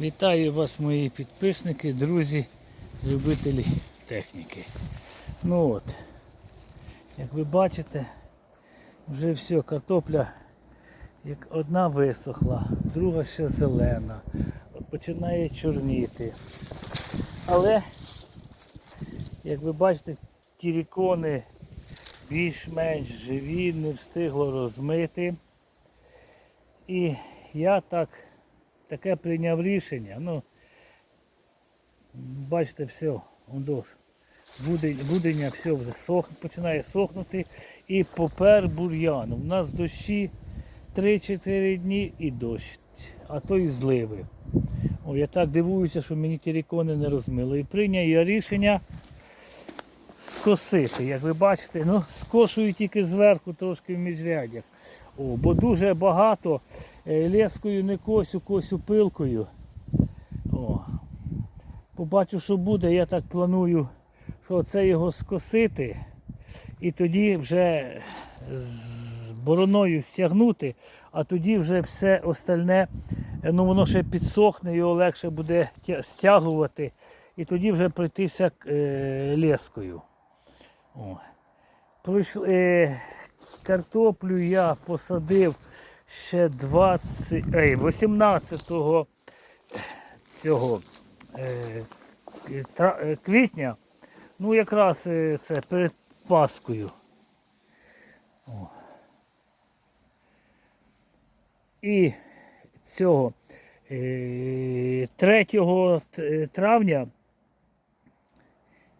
Вітаю вас, мої підписники, друзі, любителі техніки. Ну от, як ви бачите, вже все, картопля як одна висохла, друга ще зелена, починає чорніти. Але, як ви бачите, тірікони більш-менш живі, не встигло розмити. І я так таке прийняв рішення. Ну, бачите, все, ондос. Будення все вже сох, починає сохнути. І попер бур'ян. У нас дощі 3-4 дні і дощ, а то і зливи. О, я так дивуюся, що мені тірікони не розмило. І прийняв я рішення скосити. Як ви бачите, ну, скошую тільки зверху трошки в міжрядях. О, бо дуже багато е, лескою не косю, косю пилкою. О. Побачу, що буде, я так планую, що це його скосити і тоді вже з бороною стягнути, а тоді вже все остальне, е, ну воно ще підсохне, його легше буде стягувати, і тоді вже пройтися е, лескою. О. Пройшли, е, картоплю я посадив ще 20, ей, 18 цього е, е, квітня. Ну якраз е, це перед Паскою. О. І цього е, 3 травня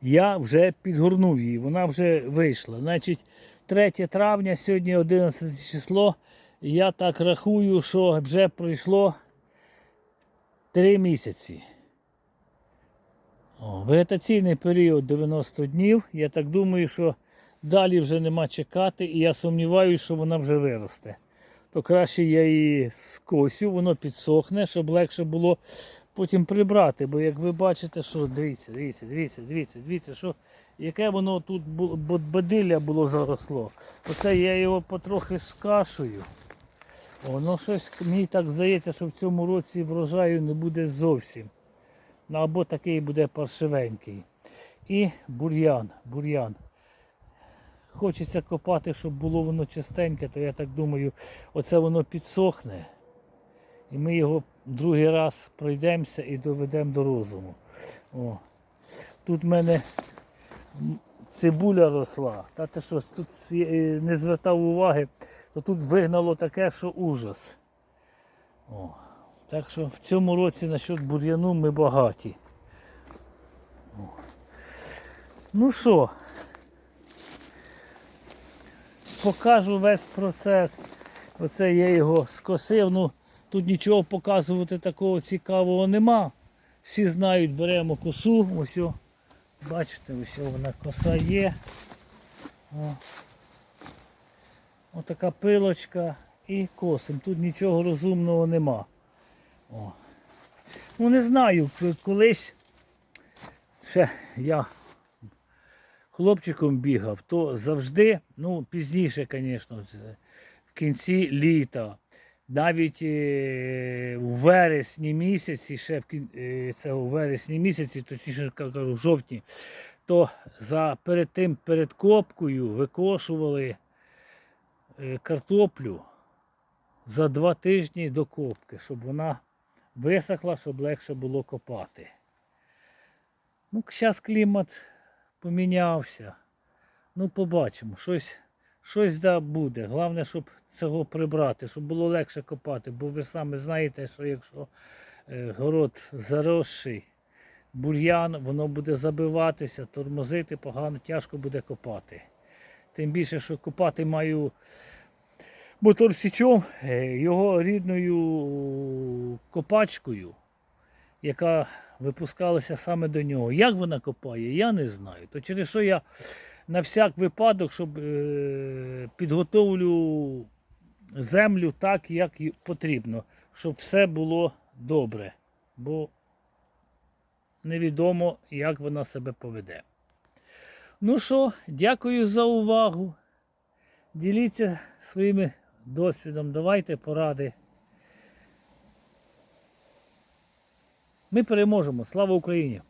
я вже підгорнув її, вона вже вийшла. Значить, 3 травня, сьогодні 11 число. Я так рахую, що вже пройшло 3 місяці. О, вегетаційний період 90 днів. Я так думаю, що далі вже нема чекати, і я сумніваюся, що вона вже виросте. То краще я її скосю, воно підсохне, щоб легше було потім прибрати. Бо як ви бачите, що дивіться, дивіться, дивіться, дивіться, дивіться, що яке воно тут було, бадилля було заросло. Оце я його потрохи скашую. Воно щось мені так здається, що в цьому році врожаю не буде зовсім. Ну, або такий буде паршивенький. І бур'ян, бур'ян. Хочеться копати, щоб було воно чистеньке, то я так думаю, оце воно підсохне. І ми його другий раз пройдемося і доведемо до розуму. О. Тут в мене цибуля росла. Та ти що, тут е, не звертав уваги, то тут вигнало таке, що ужас. О. Так що в цьому році насчет бур'яну ми багаті. О. Ну що, покажу весь процес. Оце я його скосив. Ну, тут нічого показувати такого цікавого нема. Всі знають, беремо косу, ось, бачите, ось вона коса є. О. Отака пилочка і косим. Тут нічого розумного нема. О. Ну не знаю, колись ще я хлопчиком бігав, то завжди, ну пізніше, звісно, в кінці літа, навіть е, у вересні місяці, ще в е, це у вересні місяці, точніше кажу, в жовтні, то за перед тим перед копкою викошували е, картоплю за два тижні до копки, щоб вона висохла, щоб легше було копати. Ну, зараз клімат помінявся. Ну, побачимо, щось, щось да буде. Головне, щоб цього прибрати, щоб було легше копати. Бо ви самі знаєте, що якщо е, город заросший, бур'ян, воно буде забиватися, тормозити погано, тяжко буде копати. Тим більше, що копати маю мотор січом, е, його рідною копачкою, яка випускалася саме до нього. Як вона копає, я не знаю. То через що я на всяк випадок, щоб е, підготовлю землю так, як потрібно, щоб все було добре. Бо невідомо, як вона себе поведе. Ну що, дякую за увагу. Діліться своїми досвідом, давайте поради. Ми переможемо. Слава Україні!